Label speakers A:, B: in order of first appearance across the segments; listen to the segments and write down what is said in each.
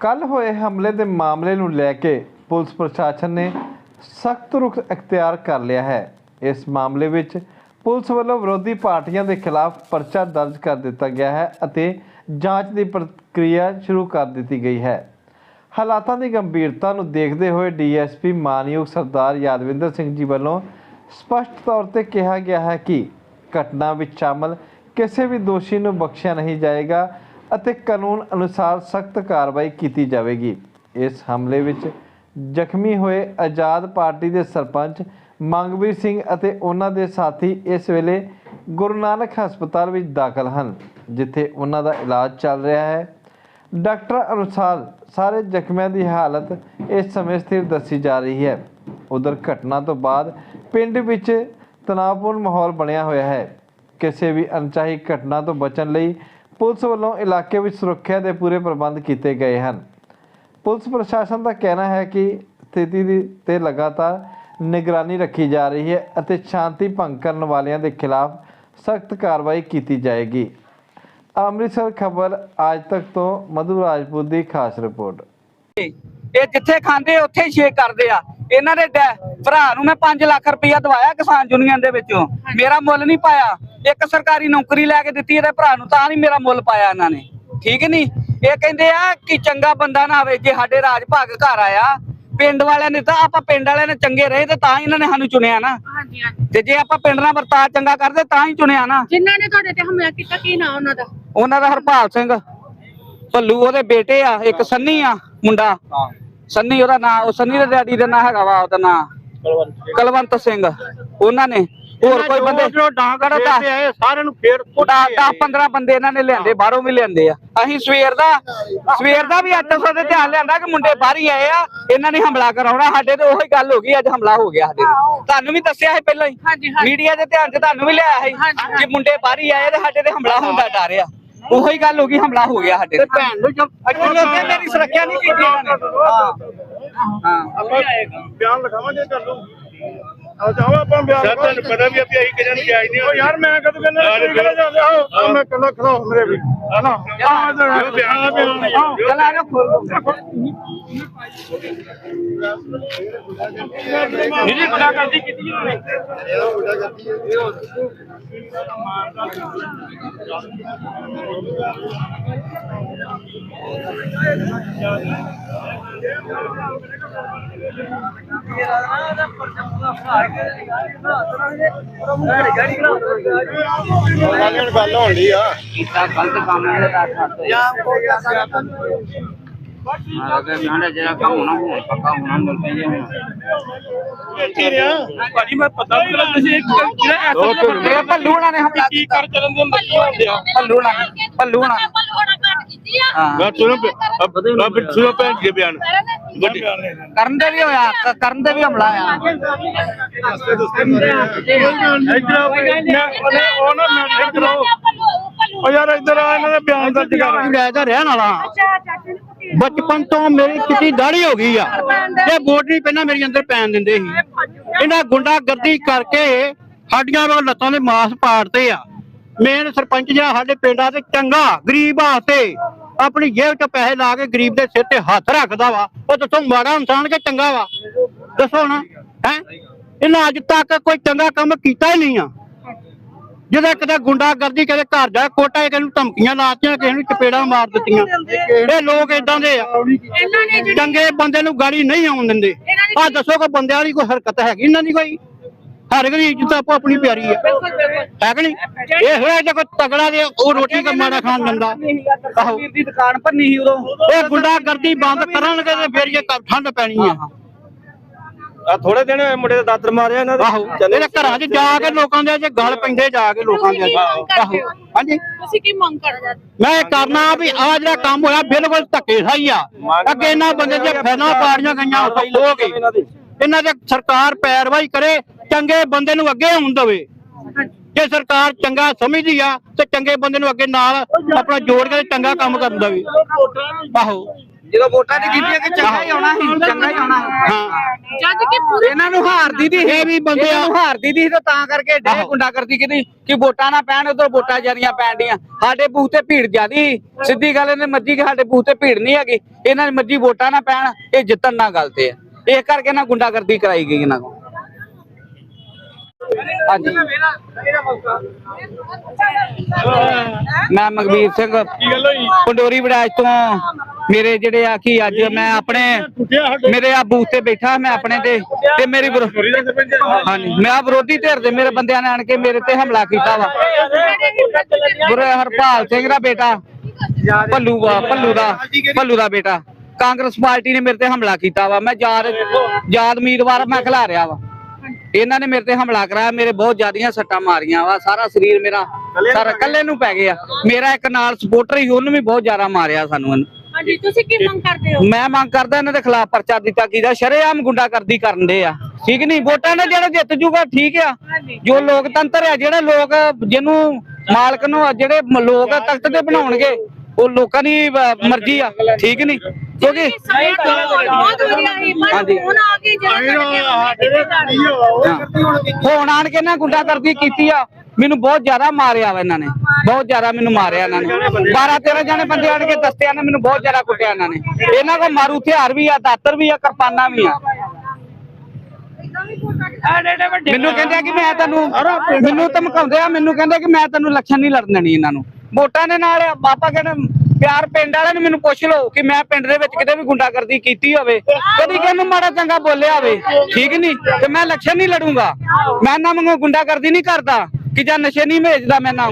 A: ਕੱਲ ਹੋਏ ਹਮਲੇ ਦੇ ਮਾਮਲੇ ਨੂੰ ਲੈ ਕੇ ਪੁਲਿਸ ਪ੍ਰਸ਼ਾਸਨ ਨੇ ਸਖਤ ਰੁਖ ਅਖਤਿਆਰ ਕਰ ਲਿਆ ਹੈ। ਇਸ ਮਾਮਲੇ ਵਿੱਚ ਪੁਲਿਸ ਵੱਲੋਂ ਵਿਰੋਧੀ ਪਾਰਟੀਆਂ ਦੇ ਖਿਲਾਫ ਪਰਚਾ ਦਰਜ ਕਰ ਦਿੱਤਾ ਗਿਆ ਹੈ ਅਤੇ ਜਾਂਚ ਦੀ ਪ੍ਰਕਿਰਿਆ ਸ਼ੁਰੂ ਕਰ ਦਿੱਤੀ ਗਈ ਹੈ। ਹਾਲਾਤਾਂ ਦੀ ਗੰਭੀਰਤਾ ਨੂੰ ਦੇਖਦੇ ਹੋਏ ਡੀਐਸਪੀ ਮਾਨਯੋਗ ਸਰਦਾਰ ਯਾਦਵਿੰਦਰ ਸਿੰਘ ਜੀ ਵੱਲੋਂ ਸਪਸ਼ਟ ਤੌਰ ਤੇ ਕਿਹਾ ਗਿਆ ਹੈ ਕਿ ਘਟਨਾ ਵਿੱਚ ਸ਼ਾਮਲ ਕਿਸੇ ਵੀ ਦੋਸ਼ੀ ਨੂੰ ਬਖਸ਼ਿਆ ਨਹੀਂ ਜਾਏਗਾ। ਅਤੇ ਕਾਨੂੰਨ ਅਨੁਸਾਰ ਸਖਤ ਕਾਰਵਾਈ ਕੀਤੀ ਜਾਵੇਗੀ। ਇਸ ਹਮਲੇ ਵਿੱਚ ਜ਼ਖਮੀ ਹੋਏ ਆਜ਼ਾਦ ਪਾਰਟੀ ਦੇ ਸਰਪੰਚ ਮੰਗਵੀਰ ਸਿੰਘ ਅਤੇ ਉਹਨਾਂ ਦੇ ਸਾਥੀ ਇਸ ਵੇਲੇ ਗੁਰੂ ਨਾਨਕ ਹਸਪਤਾਲ ਵਿੱਚ ਦਾਖਲ ਹਨ, ਜਿੱਥੇ ਉਹਨਾਂ ਦਾ ਇਲਾਜ ਚੱਲ ਰਿਹਾ ਹੈ। ਡਾਕਟਰ ਅਨੁਸਾਰ ਸਾਰੇ ਜ਼ਖਮੀਆਂ ਦੀ ਹਾਲਤ ਇਸ ਸਮੇਂ ਸਥਿਰ ਦੱਸੀ ਜਾ ਰਹੀ ਹੈ। ਉਧਰ ਘਟਨਾ ਤੋਂ ਬਾਅਦ ਪਿੰਡ ਵਿੱਚ ਤਣਾਅਪੂਰਨ ਮਾਹੌਲ ਬਣਿਆ ਹੋਇਆ ਹੈ। ਕਿਸੇ ਵੀ ਅਣਚਾਹੀ ਘਟਨਾ ਤੋਂ ਬਚਣ ਲਈ ਪੁਲਿਸ ਵੱਲੋਂ ਇਲਾਕੇ ਵਿੱਚ ਸੁਰੱਖਿਆ ਦੇ ਪੂਰੇ ਪ੍ਰਬੰਧ ਕੀਤੇ ਗਏ ਹਨ। ਪੁਲਿਸ ਪ੍ਰਸ਼ਾਸਨ ਦਾ ਕਹਿਣਾ ਹੈ ਕਿ ਸਥਿਤੀ ਦੀ ਤੇ ਲਗਾਤਾਰ ਨਿਗਰਾਨੀ ਰੱਖੀ ਜਾ ਰਹੀ ਹੈ ਅਤੇ ਸ਼ਾਂਤੀ ਭੰਗ ਕਰਨ ਵਾਲਿਆਂ ਦੇ ਖਿਲਾਫ ਸਖਤ ਕਾਰਵਾਈ ਕੀਤੀ ਜਾਏਗੀ। ਅੰਮ੍ਰਿਤਸਰ ਖਬਰ ਅੱਜ ਤੱਕ ਤੋਂ ਮਧੂ ਰਾਜਪੂਤ ਦੀ ਖਾਸ ਰਿਪੋਰਟ।
B: ਇਹ ਜਿੱਥੇ ਖਾਂਦੇ ਉੱਥੇ ਹੀ ਛੇਕ ਕਰਦੇ ਆ। ਇਹਨਾਂ ਦੇ ਡੈ- ਭਰਾ ਨੂੰ ਮੈਂ 5 ਲੱਖ ਰੁਪਇਆ ਦਵਾਇਆ ਕਿਸਾਨ ਯੂਨੀਅਨ ਦੇ ਵਿੱਚੋਂ। ਮੇਰਾ ਮੁੱਲ ਨਹੀਂ ਪਾਇਆ। ਇੱਕ ਸਰਕਾਰੀ ਨੌਕਰੀ ਲੈ ਕੇ ਦਿੱਤੀ ਇਹਦੇ ਭਰਾ ਨੂੰ ਤਾਂ ਨਹੀਂ ਮੇਰਾ ਮੁੱਲ ਪਾਇਆ ਇਹਨਾਂ ਨੇ। ਠੀਕ ਨਹੀਂ? ਇਹ ਕਹਿੰਦੇ ਆ ਕਿ ਚੰਗਾ ਬੰਦਾ ਨਾ ਆਵੇ ਜੇ ਸਾਡੇ ਰਾਜ ਭਾਗ ਘਰ ਆਇਆ ਪਿੰਡ ਵਾਲਿਆਂ ਨੇ ਤਾਂ ਆਪਾਂ ਪਿੰਡ ਵਾਲਿਆਂ ਨੇ ਚੰਗੇ ਰਹੇ ਤੇ ਤਾਂ ਹੀ ਇਹਨਾਂ ਨੇ ਸਾਨੂੰ ਚੁਣਿਆ ਨਾ।
C: ਹਾਂਜੀ ਹਾਂਜੀ।
B: ਤੇ ਜੇ ਆਪਾਂ ਪਿੰਡ ਨਾਲ ਵਰਤਾਅ ਚੰਗਾ ਕਰਦੇ ਤਾਂ ਹੀ ਚੁਣਿਆ ਨਾ।
C: ਜਿਨ੍ਹਾਂ ਨੇ ਤੁਹਾਡੇ ਤੇ ਹਮਲਾ ਕੀਤਾ ਕੀ ਨਾਂ ਉਹਨਾਂ ਦਾ?
B: ਉਹਨਾਂ ਦਾ ਹਰਪਾਲ ਸਿੰਘ। ਭੱਲੂ ਉਹਦੇ ਬੇਟੇ ਆ ਇੱਕ ਸੰਨੀ ਆ ਮੁੰਡਾ। ਸੰਨੀ ਉਹਦਾ ਨਾਂ ਉਹ ਸੰਨੀ ਦੇ ਡੈਡੀ ਦਾ ਨਾਂ ਹੈਗਾ ਵਾ ਉਹਦਾ ਨਾਂ। ਕਲਵੰਤ ਸਿੰਘ ਉਹਨਾਂ ਨੇ। ਹੋਰ ਕੋਈ ਬੰਦੇ?
D: ਜੋ ਡਾਂਗੜਾ ਤੇ ਆਏ ਸਾਰਿਆਂ ਨੂੰ ਫੇਰ
B: 10 15 ਬੰਦੇ ਇਹਨਾਂ ਨੇ ਲਿਆਂਦੇ ਬਾਹਰੋਂ ਵੀ ਲਿਆਂਦੇ ਆ। ਅਸੀਂ ਸਵੇਰ ਦਾ ਸਵੇਰ ਦਾ ਵੀ 800 ਦੇ ਧਿਆਨ ਲਿਆਂਦਾ ਕਿ ਮੁੰਡੇ ਬਾਹਰ ਹੀ ਆਏ ਆ ਇਹਨਾਂ ਨੇ ਹਮਲਾ ਕਰਾਉਣਾ ਸਾਡੇ ਤੇ ਉਹੀ ਗੱਲ ਹੋ ਗਈ ਅੱਜ ਹਮਲਾ ਹੋ ਗਿਆ ਸਾਡੇ ਤੇ। ਤੁਹਾਨੂੰ ਵੀ ਦੱਸਿਆ ਸੀ ਪਹਿਲਾਂ ਹੀ। ਮੀਡੀਆ ਦੇ ਧਿਆਨ 'ਚ ਤੁਹਾਨੂੰ ਵੀ ਲਿਆਇਆ ਸੀ ਕਿ ਮੁੰਡੇ ਬਾਹਰ ਹੀ ਆਏ ਤੇ ਸਾਡੇ ਤੇ ਹਮਲਾ ਹੁੰਦਾ ਡਰ ਆ। ਉਹੀ ਗੱਲ ਹੋ ਗਈ ਹਮਲਾ ਹੋ ਗਿਆ ਸਾਡੇ ਤੇ।
D: ਭੈਣ ਨੂੰ ਜੋ
B: ਐਕਚੁਅਲੀ ਉੱਥੇ ਮੇਰੀ ਸੁਰੱਖਿਆ ਨਹੀਂ ਕੀਤੀ ਇਹਨਾਂ ਨੇ। ਹਾਂ। ਹਾਂ।
D: ਬਿਆਨ ਲਿਖਾਵਾਂਗੇ ਕਰ ਲਓ ਜਾਓ ਆਪਾਂ ਬਿਆਨ ਸਰ ਤੁਹਾਨੂੰ ਪਤਾ ਵੀ ਅਸੀਂ ਅਸੀਂ ਕਿਹਨਾਂ ਨੂੰ ਜਾਇਜ਼ ਨਹੀਂ ਯਾਰ ਮੈਂ ਕਦੋਂ ਕਹਿੰਦਾ ਤੁਸੀਂ ਕਿਹਨਾਂ ਜਾਂਦੇ ਹੋ ਮੈਂ ਕੱਲਾ ਖੜਾ ਹੋ ਮੇਰੇ ਵੀ ਹਨਾ ਆ ਬਿਆਨ ਬਿਆਨ
B: ਚਲ ਆ ਜਾ ਖੋਲ ਦੋ
D: ਨਿਰੀ ਗੁੰਡਾ ਕਰਦੀ ਕੀਤੀ ਉਹਨਾਂ? ਨੇ ਗੱਲ ਹੋਣ ਦੀ ਆ
B: ਕੀਤਾ ਗਲਤ ਕੰਮ ਹੈ ਦਾ ਛੱਡ ਹਾਂ ਅਗਰ ਜਾਣਾ ਜਿਹੜਾ ਕੰਮ ਹੋਣਾ ਹੋਣਾ ਪੱਕਾ ਹੋਣਾ ਮਿਲਦਾ ਹੀ ਹੁਣ
D: ਭਾਜੀ ਮੈਂ ਪਤਾ ਨਹੀਂ ਲੱਗਾ ਤੁਸੀਂ ਜਿਹੜਾ
B: ਇਹ ਭੱਲੂਣਾ ਨੇ ਹਮਲਾ
D: ਕੀ ਕਰ ਚੱਲਣ ਦੇ ਅੰਦਰ ਕੀ ਹੁੰਦੇ ਆ
B: ਭੱਲੂਣਾ ਭੱਲੂਣਾ ਹਾਂ।
D: ਮੈਂ ਸੁਣੋ ਅਬ ਸੁਣੋ ਭੈਣ ਜੀ ਬਿਆਨ। ਵੱਡੀ
B: ਕਰਨ ਦੇ ਵੀ ਹੋਇਆ ਕਰਨ ਦੇ ਵੀ ਹਮਲਾ ਆਇਆ
D: ਇੱਧਰ ਆਓ ਉਹਨੇ ਉਹ ਨਾ ਮੈਂ ਇੱਧਰ ਆਓ। ਉਹ ਯਾਰ ਇੱਧਰ ਆ ਇਹਨਾਂ ਦੇ ਬਿਆਨ ਦਰਜ ਕਰ।
E: ਲੈ ਦਾ ਰਹਿਣ ਵਾਲਾ ਬਚਪਨ ਤੋਂ ਮੇਰੀ ਕਿਤੀ ਦਾੜੀ ਹੋ ਗਈ ਆ। ਤੇ ਵੋਟ ਪਹਿਲਾਂ ਮੇਰੀ ਅੰਦਰ ਪੈਣ ਦਿੰਦੇ ਸੀ। ਇਹਨਾਂ ਗੁੰਡਾਗਰਦੀ ਕਰਕੇ ਸਾਡੀਆਂ ਲੱਤਾਂ ਦੇ ਮਾਸ ਪਾੜਦੇ ਆ। ਮੇਨ ਸਰਪੰਚ ਜਿਹੜਾ ਸਾਡੇ ਪਿੰਡਾਂ ਤੇ ਚੰਗਾ, ਗਰੀਬ ਵਾਸਤੇ ਆਪਣੀ ਜੇਬ 'ਚ ਪੈਸੇ ਲਾ ਕੇ ਗਰੀਬ ਦੇ ਸਿਰ ਤੇ ਹੱਥ ਰੱਖਦਾ ਵਾ, ਉਹ ਦੱਸੋ ਮਾੜਾ ਇਨਸਾਨ ਕਿ ਚੰਗਾ ਵਾ? ਦੱਸੋ ਨਾ, ਹੈ? ਇਹਨਾਂ ਅੱਜ ਤੱਕ ਕੋਈ ਚੰਗਾ ਕੰਮ ਕੀਤਾ ਹੀ ਨਹੀਂ ਆ। ਜਿਹਦਾ ਕਿਤੇ ਗੁੰਡਾਗਰਦੀ ਕਦੇ ਘਰ ਜਾ ਕੋਟਾ ਕਿਸੇ ਨੂੰ ਧਮਕੀਆਂ ਲਾਤੀਆਂ ਕਿਸੇ ਨੂੰ ਚਪੇੜਾਂ ਮਾਰ ਦਿੱਤੀਆਂ। ਇਹ ਲੋਕ ਇਦਾਂ ਦੇ ਆ।
C: ਇਹਨਾਂ ਨੇ ਜਿਹੜੀ
E: ਚੰਗੇ ਬੰਦੇ ਨੂੰ ਗਾੜੀ ਨਹੀਂ ਆਉਣ ਦਿੰਦੇ। ਆ ਦੱਸੋ ਕੋਈ ਬੰਦਿਆਂ ਵਾਲੀ ਕੋਈ ਹਰਕਤ ਹੈਗੀ ਇਹਨਾਂ ਦੀ ਕੋਈ? ਹਰ ਗਰੀ ਇੱਜ਼ਤ ਆਪੋ ਆਪਣੀ ਪਿਆਰੀ ਆ। ਹੈ ਕਿ ਨਹੀਂ? ਇਹ ਹੋਇਆ ਜੇ ਕੋਈ ਤਗੜਾ ਦੇ ਉਹ ਰੋਟੀ ਕਾ ਮਾੜਾ ਖਾਣ ਦਿੰਦਾ। ਆਹੋ
B: ਵੀਰ ਦੀ ਦੁਕਾਨ ਭੰਨੀ ਸੀ ਉਦੋਂ।
E: ਇਹ ਗੁੰਡਾਗਰਦੀ ਬੰਦ ਕਰਨਗੇ ਤੇ ਫਿਰ ਇਹ ਠੰਡ ਪੈਣੀ ਆ।
D: ਆ ਥੋੜੇ ਦਿਨ ਹੋਏ ਮੁੰਡੇ ਦੇ ਦਾਤਰ ਮਾਰਿਆ ਇਹਨਾਂ
E: ਆਹੋ ਇਹਦੇ ਘਰਾਂ 'ਚ ਜਾ ਕੇ ਲੋਕਾਂ ਦੇ ਜੇ ਗਲ ਪੈਂਦੇ ਜਾ ਕੇ ਲੋਕਾਂ ਦੇ। ਆਹੋ। ਹਾਂਜੀ।
C: ਤੁਸੀਂ ਕੀ ਮੰਗ ਕਰਦੇ
E: ਮੈਂ ਇਹ ਕਰਨਾ ਵੀ ਆ ਜਿਹੜਾ ਕੰਮ ਹੋਇਆ ਬਿਲਕੁਲ ਧੱਕੇ ਸਹੀ ਆ ਅੱਗੇ ਇਹਨਾਂ ਬੰਦੇ ਦੇ ਫੈਨਾ ਪਾੜੀਆਂ ਗਈਆਂ ਖੋ ਕੇ। ਇਹਨਾਂ ਦੇ। ਸਰਕਾਰ ਪੈਰਵਾਈ ਕਰੇ ਚੰਗੇ ਬੰਦੇ ਨੂੰ ਅੱਗੇ ਆਉਣ ਦੇਵੇ। ਜੇ ਸਰਕਾਰ ਚੰਗਾ ਸਮਝਦੀ ਆ ਤੇ ਚੰਗੇ ਬੰਦੇ ਨੂੰ ਅੱਗੇ ਨਾਲ ਆਪਣਾ ਜੋੜ ਕੇ ਚੰਗਾ ਕੰਮ ਕਰਨ ਦੇਵੇ। ਆਹੋ।
B: ਜਦੋਂ ਵੋਟਾਂ ਦੀ ਕੀਤੀ ਕਿ ਚੰਗਾ ਹੀ ਆਉਣਾ ਸੀ ਚੰਗਾ ਹੀ ਆਉਣਾ।
E: ਹਾਂ।
C: ਜਦ ਕਿ ਪੂਰੇ
B: ਇਹਨਾਂ ਨੂੰ ਹਾਰਦੀ ਦੀ
E: ਇਹ ਵੀ ਬੰਦੇ ਆ-
B: ਨੂੰ ਹਾਰਦੀ ਦੀ ਤੇ ਤਾਂ ਕਰਕੇ ਡੇ
E: ਆਹੋ।
B: ਗੁੰਡਾਗਰਦੀ ਕੀਤੀ ਕਿ ਵੋਟਾਂ ਨਾ ਪੈਣ ਉਧਰ ਵੋਟਾਂ ਜਿਆਦੀਆਂ ਪੈਣ ਡੀਆਂ। ਸਾਡੇ ਬੂਥ ਤੇ ਭੀੜ ਜਿਆਦੀ ਸਿੱਧੀ ਗੱਲ ਇਹਨੇ ਮੱਜੀ ਕਿ ਸਾਡੇ ਬੂਥ ਤੇ ਭੀੜ ਨਹੀਂ ਹੈਗੀ। ਇਹਨਾਂ ਦੀ ਮੱਜੀ ਵੋਟਾਂ ਨਾ ਪੈਣ ਇਹ ਜਿੱਤਣ ਨਾ ਗੱਲ ਤੇ ਆ। ਇਹ ਕਰਕੇ ਨਾ ਗੁੰਡਾਗਰਦੀ ਕਰਾਈ ਗਈ ਇਹਨਾਂ ਕੋਲ। ਹਾਂਜੀ। ਮੈਂ ਮਗਵੀਰ ਸਿੰਘ, ਪੰਡੋਰੀ ਵਿੜਾਜ ਤੋਂ ਮੇਰੇ ਜਿਹੜੇ ਆ ਕਿ ਅੱਜ ਮੈਂ ਆਪਣੇ, ਮੇਰੇ ਆ ਬੂਥ ਤੇ ਬੈਠਾ ਮੈਂ ਆਪਣੇ ਤੇ ਤੇ ਮੇਰੀ ਹਾਂਜੀ, ਮੈਂ ਆ ਵਿਰੋਧੀ ਧਿਰ ਦੇ ਮੇਰੇ ਬੰਦਿਆਂ ਨੇ ਆਣ ਕੇ ਮੇਰੇ ਤੇ ਹਮਲਾ ਕੀਤਾ ਵਾ। ਗੁਰੇ ਹਰਪਾਲ ਸਿੰਘ ਦਾ ਬੇਟਾ, ਭੱਲੂ ਵਾ ਭੱਲੂ ਦਾ ਭੱਲੂ ਦਾ ਬੇਟਾ। ਕਾਂਗਰਸ ਪਾਰਟੀ ਨੇ ਮੇਰੇ ਤੇ ਹਮਲਾ ਕੀਤਾ ਵਾ। ਮੈਂ ਯਾਦ ਯਾਦ ਉਮੀਦਵਾਰ ਮੈਂ ਖਿਲਾ ਰਿਹਾ ਵਾ। ਇਹਨਾਂ ਨੇ ਮੇਰੇ ਤੇ ਹਮਲਾ ਕਰਾਇਆ ਮੇਰੇ ਬਹੁਤ ਜ਼ਿਆਦੀਆਂ ਸੱਟਾਂ ਮਾਰੀਆਂ ਵਾ ਸਾਰਾ ਸਰੀਰ ਮੇਰਾ ਸਾਰਾ ਕੱਲੇ ਨੂੰ ਪੈ ਗਿਆ। ਮੇਰਾ ਇੱਕ ਨਾਲ ਸਪੋਰਟਰ ਹੀ ਉਹਨੂੰ ਵੀ ਬਹੁਤ ਜ਼ਿਆਦਾ ਮਾਰਿਆ ਸਾਨੂੰ।
C: ਹਾਂਜੀ ਤੁਸੀਂ ਕੀ ਮੰਗ ਕਰਦੇ ਹੋ?
B: ਮੈਂ ਮੰਗ ਕਰਦਾ ਇਹਨਾਂ ਦੇ ਖਿਲਾਫ ਪਰਚਾ ਦਿੱਤਾ ਕੀਦਾ ਸ਼ਰੇਆਮ ਗੁੰਡਾਗਰਦੀ ਕਰਨ ਦੇ ਆ। ਠੀਕ ਨਹੀਂ? ਵੋਟਾਂ ਨੇ ਜਿਹੜਾ ਜਿੱਤ ਜੂਗਾ ਠੀਕ ਆ। ਜੋ ਲੋਕਤੰਤਰ ਆ ਜਿਹੜੇ ਲੋਕ ਜਿਹਨੂੰ ਮਾਲਕ ਨੂੰ ਜਿਹੜੇ ਲੋਕ ਤਖਤ ਤੇ ਬਣਾਉਣਗੇ ਉਹ ਲੋਕਾਂ ਦੀ ਮਰਜ਼ੀ ਆ। ਠੀਕ ਨਹੀਂ? ਕਿਉਂਕਿ ਹਾਂਜੀ।
C: ਹੁਣ ਆ ਕੇ ਜਿਹੜਾ
B: ਹੁਣ ਆਣ ਕੇ ਨਾ ਗੁੰਡਾਗਰਦੀ ਕੀਤੀ ਆ ਮੈਨੂੰ ਬਹੁਤ ਜ਼ਿਆਦਾ ਮਾਰਿਆ ਵਾ ਇਹਨਾਂ ਨੇ। ਬਹੁਤ ਜ਼ਿਆਦਾ ਮੈਨੂੰ ਮਾਰਿਆ ਇਹਨਾਂ ਨੇ। 12 13 ਜਣੇ ਬੰਦੇ ਆਣ ਕੇ ਦਸਤਿਆਂ ਨੇ ਮੈਨੂੰ ਬਹੁਤ ਜ਼ਿਆਦਾ ਕੁੱਟਿਆ ਇਹਨਾਂ ਨੇ। ਇਹਨਾਂ ਕੋਲ ਮਾਰੂ ਹਥਿਆਰ ਵੀ ਆ ਦਾਤਰ ਵੀ ਆ ਕਿਰਪਾਨਾਂ ਵੀ ਆ। ਮੈਨੂੰ ਕਹਿੰਦੇ ਆ ਕਿ ਮੈਂ ਤੈਨੂੰ ਮੈਨੂੰ ਧਮਕਾਉਂਦੇ ਆ ਮੈਨੂੰ ਕਹਿੰਦੇ ਕਿ ਮੈਂ ਤੈਨੂੰ ਇਲੈਕਸ਼ਨ ਨਹੀਂ ਲੜਨ ਦੇਣੀ ਇਹਨਾਂ ਨੂੰ। ਵੋਟਾਂ ਦੇ ਨਾਲ ਪਾਪਾ ਕਹਿੰਦੇ ਪਿਆਰ ਪਿੰਡ ਵਾਲਿਆਂ ਨੂੰ ਮੈਨੂੰ ਪੁੱਛ ਲਓ ਕਿ ਮੈਂ ਪਿੰਡ ਦੇ ਵਿੱਚ ਕਿਤੇ ਵੀ ਗੁੰਡਾਗਰਦੀ ਕੀਤੀ ਹੋਵੇ, ਕਦੀ ਕਿਸੇ ਮਾੜਾ ਚੰਗਾ ਬੋਲਿਆ ਹੋਵੇ, ਠੀਕ ਨਹੀਂ ਤੇ ਮੈਂ ਇਲੈਕਸ਼ਨ ਨਹੀਂ ਲੜੂੰਗਾ। ਮੈਂ ਨਾ ਮੰਗੋ ਗੁੰਡਾਗਰਦੀ ਨਹੀਂ ਕਰਦਾ ਕਿ ਜਾਂ ਨਸ਼ੇ ਨਹੀਂ ਭੇਜਦਾ ਮੈਂ ਨਾ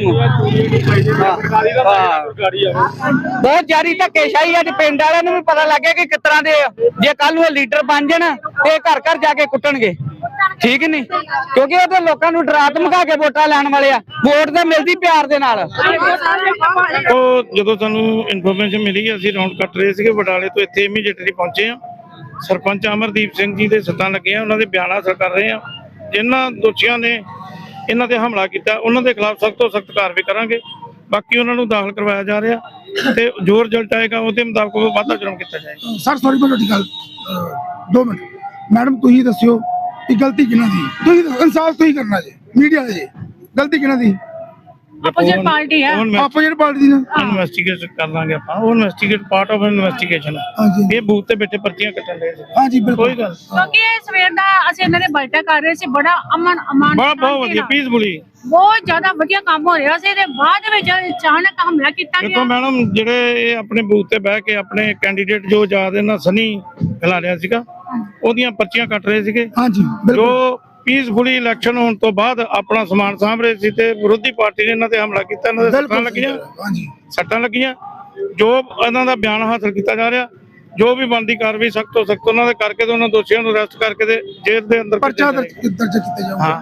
B: ਬਹੁਤ ਜਾਰੀ ਧੱਕੇਸ਼ਾਹੀ ਅੱਜ ਪਿੰਡ ਵਾਲਿਆਂ ਨੂੰ ਵੀ ਪਤਾ ਲੱਗ ਗਿਆ ਕਿ ਕਿਸ ਤਰ੍ਹਾਂ ਦੇ ਜੇ ਕੱਲ ਨੂੰ ਇਹ ਲੀਡਰ ਬਣ ਜਾਣ, ਤੇ ਇਹ ਘਰ ਘਰ ਜਾ ਕੇ ਕੁੱਟਣਗੇ। ਠੀਕ ਨਹੀਂ? ਕਿਉਂਕਿ ਉਹ ਤਾਂ ਲੋਕਾਂ ਨੂੰ ਡਰਾ ਧਮਕਾ ਕੇ ਵੋਟਾਂ ਲੈਣ ਵਾਲੇ ਆ। ਵੋਟ ਤਾਂ ਮਿਲਦੀ ਪਿਆਰ ਦੇ ਨਾਲ।
D: ਉਹ ਜਦੋਂ ਸਾਨੂੰ ਇਨਫੋਰਮੇਸ਼ਨ ਮਿਲੀ ਅਸੀਂ ਰਾਉਂਡ ਕੱਟ ਰਹੇ ਸੀਗੇ ਬਟਾਲੇ ਤੋਂ ਇੱਥੇ ਇਮੀਡੀਏਟਲੀ ਪਹੁੰਚੇ ਆ ਸਰਪੰਚ ਅਮਰਦੀਪ ਸਿੰਘ ਜੀ ਦੇ ਸੱਟਾਂ ਲੱਗੀਆਂ ਉਹਨਾਂ ਦੇ ਬਿਆਨ ਹਾਸਲ ਕਰ ਰਹੇ ਆ। ਜਿਨ੍ਹਾਂ ਦੋਸ਼ੀਆਂ ਨੇ ਇਹਨਾਂ ਤੇ ਹਮਲਾ ਕੀਤਾ ਉਹਨਾਂ ਦੇ ਖਿਲਾਫ ਸਖਤ ਤੋਂ ਸਖਤ ਕਾਰਵਾਈ ਕਰਾਂਗੇ। ਬਾਕੀ ਉਹਨਾਂ ਨੂੰ ਦਾਖਲ ਕਰਵਾਇਆ ਜਾ ਰਿਹਾ ਤੇ ਜੋ ਰਿਜ਼ਲਟ ਆਏਗਾ ਉਹਦੇ ਮੁਤਾਬਕ ਉਹ ਵਾਧਾ ਜੁਰਮ ਕੀਤਾ ਜਾਏਗਾ।
F: ਸਰ ਸੌਰੀ ਮੈਂ ਤੁਹਾਡੀ ਗੱਲ ਅਹ, ਦੋ ਮਿੰਟ। ਮੈਡਮ ਤੁਸੀਂ ਦੱਸਿਓ ਕਿ ਗਲਤੀ ਕਿਹਨਾਂ ਦੀ? ਤੁਸੀਂ ਦੱਸੋ, ਇਨਸਾਫ ਤੁਸੀਂ ਕਰਨਾ ਜੀ ਮੀਡੀਆ ਜੀ। ਗਲਤੀ ਕਿਹਨਾਂ ਦੀ?
C: ਆਪੋਜੀਟ ਪਾਰਟੀ ਹੈ।
F: ਆਪੋਜੀਟ ਪਾਰਟੀ ਦੀ ਨਾ।
D: ਇਨਵੈਸਟੀਗੇਟ ਕਰ ਲਾਂਗੇ ਆਪਾਂ। ਉਹ ਇਨਵੈਸਟੀਗੇਟ ਪਾਰਟ ਆਫ ਇਨਵੈਸਟੀਗੇਸ਼ਨ
F: ਹਾਂਜੀ।
D: ਇਹ ਬੂਥ ਤੇ ਬੈਠੇ ਪਰਚੀਆਂ ਕੱਟਣ ਦੇ
F: ਹਾਂਜੀ ਬਿਲਕੁਲ।
D: ਕੋਈ ਗੱਲ।
C: ਕਿਉਂਕਿ ਇਹ ਸਵੇਰ ਦਾ ਅਸੀਂ ਇਹਨਾਂ ਦੇ ਬਲਟਾ ਕਰ ਰਹੇ ਸੀ ਬੜਾ ਅਮਨ ਅਮਾਨ
D: ਬਹੁਤ ਬਹੁਤ ਵਧੀਆ ਪੀਸਫੁਲੀ
C: ਬਹੁਤ ਜ਼ਿਆਦਾ ਵਧੀਆ ਕੰਮ ਹੋ ਰਿਹਾ ਸੀ ਤੇ ਬਾਅਦ ਵਿੱਚ ਅਚਾਨਕ ਹਮਲਾ ਕੀਤਾ
D: ਦੇਖੋ
C: ਗਿਆ।
D: ਮੈਡਮ ਜਿਹੜੇ ਇਹ ਆਪਣੇ ਬੂਥ ਤੇ ਬਹਿ ਕੇ ਆਪਣੇ ਕੈਂਡੀਡੇਟ ਜੋ ਯਾਦ ਇਹਨਾਂ ਸਨੀ ਖਿਲਾ ਰਿਹਾ ਸੀਗਾ ਉਹਦੀਆਂ ਪਰਚੀਆਂ ਕੱਟ ਰਹੇ ਸੀਗੇ।
F: ਹਾਂਜੀ
D: ਜੋ ਪੀਸਫੁਲੀ ਇਲੈਕਸ਼ਨ ਹੋਣ ਤੋਂ ਬਾਅਦ ਆਪਣਾ ਸਮਾਨ ਸਾਂਭ ਰਹੇ ਸੀ ਤੇ ਵਿਰੋਧੀ ਪਾਰਟੀ ਨੇ ਇਹਨਾਂ ਤੇ ਹਮਲਾ ਕੀਤਾ ਇਹਨਾਂ ਦੇ ਸੱਟਾਂ ਲੱਗੀਆਂ।
F: ਹਾਂਜੀ।
D: ਸੱਟਾਂ ਲੱਗੀਆਂ। ਜੋ ਇਹਨਾਂ ਦਾ ਬਿਆਨ ਹਾਸਲ ਕੀਤਾ ਜਾ ਰਿਹਾ ਜੋ ਵੀ ਬਣਦੀ ਕਾਰਵਾਈ ਸਖਤ ਤੋਂ ਸਖਤ ਉਹਨਾਂ ਦੇ ਕਰਕੇ ਤੇ ਉਹਨਾਂ ਦੋਸ਼ੀਆਂ ਨੂੰ ਅਰੈਸਟ ਕਰਕੇ ਤੇ ਜੇਲ੍ਹ ਦੇ ਅੰਦਰ
F: ਪਰਚਾ। ਦਰਜ ਕੀਤਾ ਜਾਊਗਾ
D: ਹਾਂ।